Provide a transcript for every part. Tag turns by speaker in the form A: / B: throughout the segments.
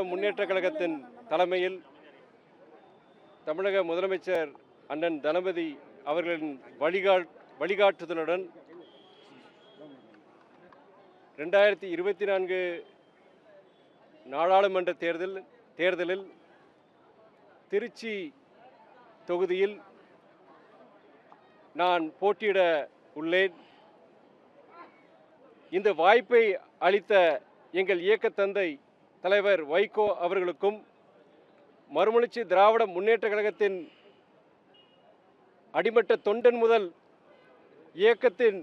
A: திராவிட முன்னேற்ற கழகத்தின் தலைமையில் தமிழக முதலமைச்சர் அண்ணன் தளபதி அவர்களின் வழிகா வழிகாட்டுதலுடன் ரெண்டாயிரத்தி இருபத்தி நான்கு நாடாளுமன்ற தேர்தல் தேர்தலில் திருச்சி தொகுதியில் நான் போட்டியிட உள்ளேன். இந்த வாய்ப்பை அளித்த எங்கள் இயக்க தந்தை தலைவர் வைகோ அவர்களுக்கும் மறுமலர்ச்சி திராவிட முன்னேற்ற கழகத்தின் அடிமட்ட தொண்டன் முதல் இயக்கத்தின்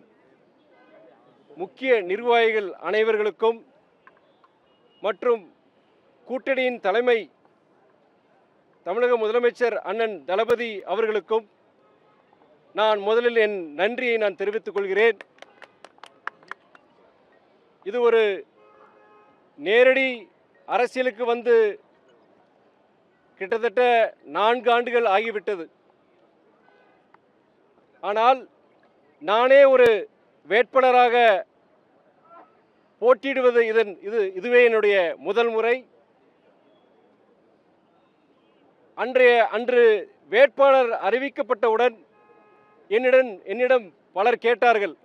A: முக்கிய நிர்வாகிகள் அனைவர்களுக்கும் மற்றும் கூட்டணியின் தலைமை தமிழக முதலமைச்சர் அண்ணன் தளபதி அவர்களுக்கும் நான் முதலில் என் நன்றியை நான் தெரிவித்துக் கொள்கிறேன். இது ஒரு நேரடி அரசியலுக்கு வந்து கிட்டத்தட்ட நான்கு ஆண்டுகள் ஆகிவிட்டது. ஆனால் நானே ஒரு வேட்பாளராக போட்டியிடுவது இதன் இது இதுவே என்னுடைய முதல் முறை. அன்றைய அன்று வேட்பாளர் அறிவிக்கப்பட்டவுடன் என்னிடம் என்னிடம் பலர் கேட்டார்கள்.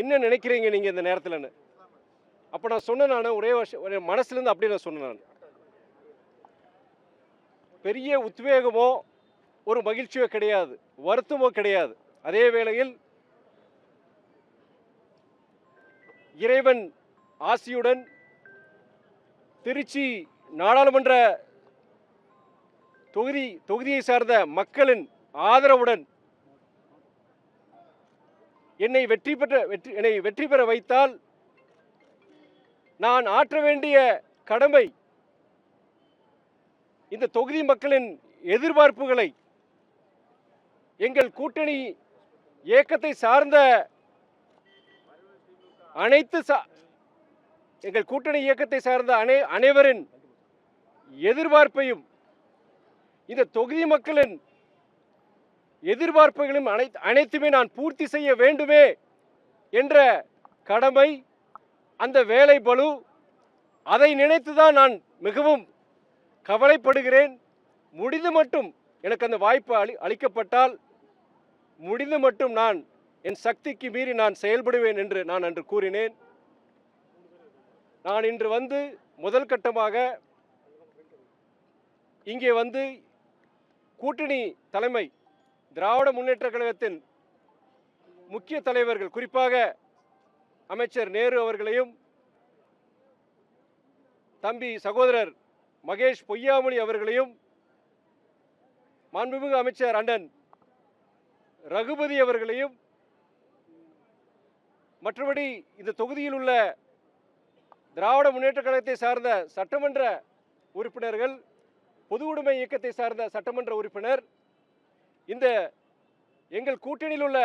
A: என்ன நினைக்கிறீங்க நீங்கள் இந்த நேரத்தில்னு? அப்போ நான் சொன்னேன் நான் ஒரே வருஷம் ஒரு மனசுலேருந்து அப்படியே நான் சொன்னேன் நான். பெரிய உத்வேகமோ ஒரு மகிழ்ச்சியோ கிடையாது. வருத்தமோ கிடையாது. அதே வேளையில் இறைவன் ஆசியுடன் திருச்சி நாடாளுமன்ற தொகுதி தொகுதியை சார்ந்த மக்களின் ஆதரவுடன் என்னை வெற்றி பெற்ற வெற்றி என்னை வெற்றி பெற வைத்தால் நான் ஆற்ற வேண்டிய கடமை இந்த தொகுதி மக்களின் எதிர்பார்ப்புகளை எங்கள் கூட்டணி இயக்கத்தை சார்ந்த அனைத்து சா எங்கள் கூட்டணி இயக்கத்தை சார்ந்த அனை அனைவரின் எதிர்பார்ப்பையும் இந்த தொகுதி மக்களின் எதிர்பார்ப்புகளும் அனை அனைத்துமே நான் பூர்த்தி செய்ய வேண்டுமே என்ற கடமை அந்த வேலை பலு அதை நினைத்துதான் நான் மிகவும் கவலைப்படுகிறேன். முடிந்து மட்டும் எனக்கு அந்த வாய்ப்பு அளி அளிக்கப்பட்டால் முடிந்து மட்டும் நான் என் சக்திக்கு மீறி நான் செயல்படுவேன் என்று நான் அன்று கூறினேன். நான் இன்று வந்து முதல் கட்டமாக இங்கே வந்து கூட்டணி தலைமை திராவிட முன்னேற்ற கழகத்தின் முக்கிய தலைவர்கள் குறிப்பாக அமைச்சர் நேரு அவர்களையும் தம்பி சகோதரர் மகேஷ் பொய்யாமொழி அவர்களையும் மாண்புமிகு அமைச்சர் அண்ணன் ரகுபதி அவர்களையும் மற்றபடி இந்த தொகுதியில் உள்ள திராவிட முன்னேற்ற கழகத்தை சார்ந்த சட்டமன்ற உறுப்பினர்கள் பொது உடைமை இயக்கத்தை சார்ந்த சட்டமன்ற உறுப்பினர் இந்த எங்கள் கூட்டணியில் உள்ள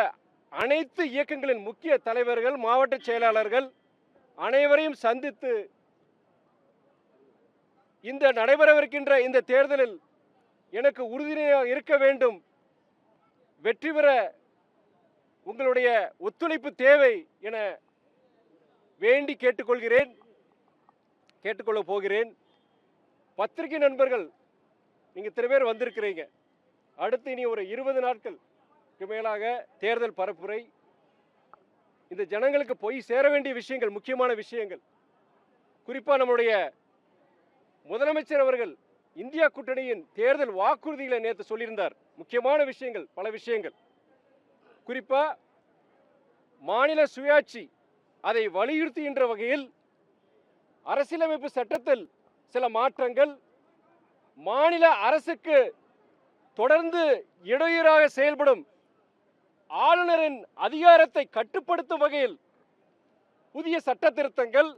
A: அனைத்து இயக்கங்களின் முக்கிய தலைவர்கள் மாவட்ட செயலாளர்கள் அனைவரையும் சந்தித்து இந்த நடைபெறவிருக்கின்ற இந்த தேர்தலில் எனக்கு உறுதுணையாக இருக்க வேண்டும். வெற்றி பெற உங்களுடைய ஒத்துழைப்பு தேவை என வேண்டி கேட்டுக்கொள்கிறேன். கேட்டுக்கொள்ள போகிறேன். பத்திரிகை நண்பர்கள் நீங்கள் இத்தனை பேர் வந்திருக்கிறீங்க. அடுத்து இனி ஒரு இருபது நாட்கள் நாட்களுக்கு மேலாக தேர்தல் பரப்புரை. இந்த ஜனங்களுக்கு போய் சேர வேண்டிய விஷயங்கள் முக்கியமான விஷயங்கள். குறிப்பாக நம்முடைய முதலமைச்சர் அவர்கள் இந்தியா கூட்டணியின் தேர்தல் வாக்குறுதிகளை நேற்று சொல்லியிருந்தார். முக்கியமான விஷயங்கள் பல விஷயங்கள். குறிப்பாக மாநில சுயாட்சி அதை வலியுறுத்துகின்ற வகையில் அரசியலமைப்பு சட்டத்தில் சில மாற்றங்கள் மாநில அரசுக்கு தொடர்ந்து இடையூறாக செயல்படும் ஆளுநரின் அதிகாரத்தை கட்டுப்படுத்தும் வகையில் புதிய சட்ட திருத்தங்கள்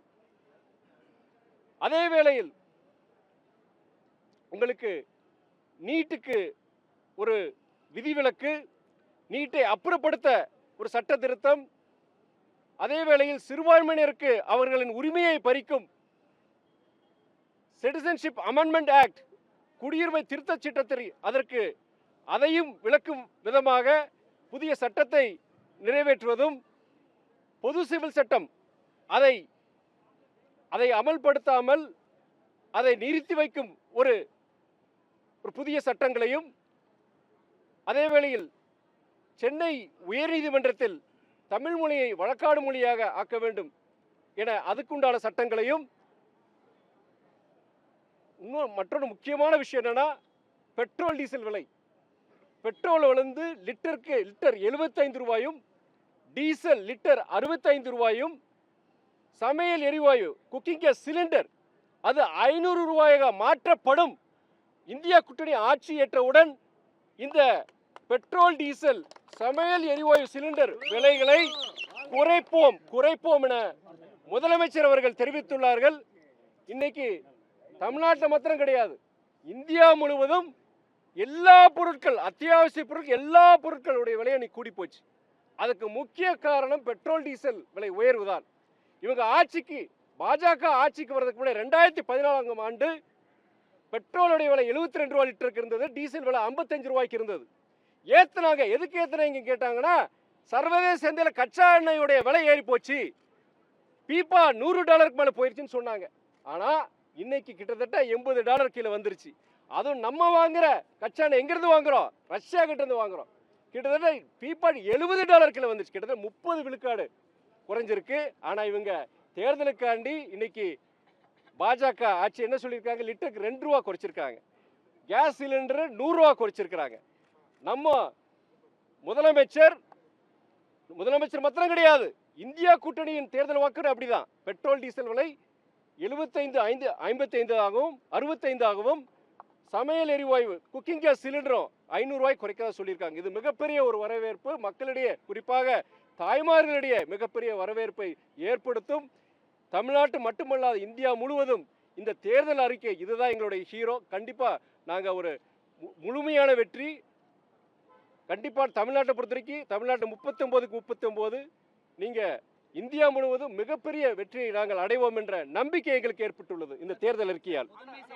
A: அதே வேளையில் உங்களுக்கு நீட்டுக்கு ஒரு விதிவிலக்கு நீட்டை அப்புறப்படுத்த ஒரு சட்ட திருத்தம் அதே வேளையில் சிறுபான்மையினருக்கு அவர்களின் உரிமையை பறிக்கும் சிட்டிசன்ஷிப் அமெண்ட்மெண்ட் ஆக்ட் குடியுரிமை திருத்தச் சட்டத்தை அதற்கு அதையும் விளக்கும் விதமாக புதிய சட்டத்தை நிறைவேற்றுவதும் பொது சிவில் சட்டம் அதை அதை அமல்படுத்தாமல் அதை நிறுத்தி வைக்கும் ஒரு ஒரு புதிய சட்டங்களையும் அதே வேளையில் சென்னை உயர்நீதிமன்றத்தில் தமிழ் மொழியை வழக்காடு மொழியாக ஆக்க வேண்டும் என அதுக்குண்டான சட்டங்களையும் இன்னும் மற்றொரு முக்கியமான விஷயம் என்னன்னா பெட்ரோல் டீசல் விலை. பெட்ரோல் வளர்ந்து லிட்டருக்கு லிட்டர் எழுபத்தைந்து ரூபாயும் டீசல் லிட்டர் அறுபத்தைந்து ரூபாயும் சமையல் எரிவாயு குக்கிங் கேஸ் சிலிண்டர் அது ஐநூறு ரூபாயாக மாற்றப்படும். இந்தியா கூட்டணி ஆட்சி ஏற்றவுடன் இந்த பெட்ரோல் டீசல் சமையல் எரிவாயு சிலிண்டர் விலைகளை குறைப்போம் குறைப்போம் என முதலமைச்சர் அவர்கள் தெரிவித்துள்ளார்கள். இன்னைக்கு தமிழ்நாட்டில் மாத்திரம் கிடையாது. இந்தியா முழுவதும் எல்லா பொருட்கள் அத்தியாவசிய பொருட்கள் எல்லா பொருட்களுடைய விலையை நீ கூடி போச்சு. அதுக்கு முக்கிய காரணம் பெட்ரோல் டீசல் விலை உயர்வு தான். இவங்க ஆட்சிக்கு பாஜக ஆட்சிக்கு வர்றதுக்கு முன்னாடி ரெண்டாயிரத்தி பதினாலாம் ஆண்டு பெட்ரோலுடைய விலை எழுபத்தி ரெண்டு ரூபா லிட்டருக்கு இருந்தது டீசல் விலை ஐம்பத்தஞ்சு ரூபாய்க்கு இருந்தது. ஏத்துனாங்க. எதுக்கு ஏத்துனாங்க கேட்டாங்கன்னா சர்வதேச சந்தையில் கச்சா எண்ணெயுடைய விலை ஏறி போச்சு. பீப்பா நூறு டாலருக்கு மேலே போயிருச்சுன்னு சொன்னாங்க. ஆனால் இன்னைக்கு கிட்டத்தட்ட எண்பது டாலர் கீழே வந்துருச்சு. அதுவும் நம்ம வாங்குற கச்சா எங்கேருந்து வாங்குறோம்? ரஷ்யா கிட்ட இருந்து வாங்குறோம். கிட்டத்தட்ட பீப்பா எழுபது டாலர் கிலோ வந்துச்சு. கிட்டத்தட்ட முப்பது விழுக்காடு குறைஞ்சிருக்கு. ஆனால் இவங்க தேர்தலுக்காண்டி இன்னைக்கு பாஜக ஆட்சி என்ன சொல்லியிருக்காங்க? லிட்டருக்கு ரெண்டு ரூபா குறைச்சிருக்காங்க. கேஸ் சிலிண்டர் நூறுரூவா குறைச்சிருக்கிறாங்க. நம்ம முதலமைச்சர் முதலமைச்சர் மாத்திரம் கிடையாது. இந்தியா கூட்டணியின் தேர்தல் வாக்கு அப்படிதான். பெட்ரோல் டீசல் விலை எழுபத்தைந்து ஐந்து ஐம்பத்தைந்து ஆகவும் அறுபத்தைந்து ஆகவும் சமையல் எரிவாயு குக்கிங் கேஸ் சிலிண்டரும் ஐநூறுரூவாய் குறைக்கிறதா சொல்லியிருக்காங்க. இது மிகப்பெரிய ஒரு வரவேற்பு. மக்களிடையே குறிப்பாக தாய்மார்களிடையே மிகப்பெரிய வரவேற்பை ஏற்படுத்தும். தமிழ்நாட்டு மட்டுமல்லாது இந்தியா முழுவதும் இந்த தேர்தல் அறிக்கை இதுதான் எங்களுடைய ஹீரோ கண்டிப்பாக நாங்கள் ஒரு மு- முழுமையான வெற்றி. கண்டிப்பாக தமிழ்நாட்டை பொறுத்த வரைக்கும் தமிழ்நாட்டு முப்பத்தொம்போதுக்கு முப்பத்தொம்போது நீங்கள் இந்தியா முழுவதும் மிகப்பெரிய வெற்றியை நாங்கள் அடைவோம் என்ற நம்பிக்கை எங்களுக்கு ஏற்பட்டுள்ளது இந்த தேர்தல் அறிக்கையால்.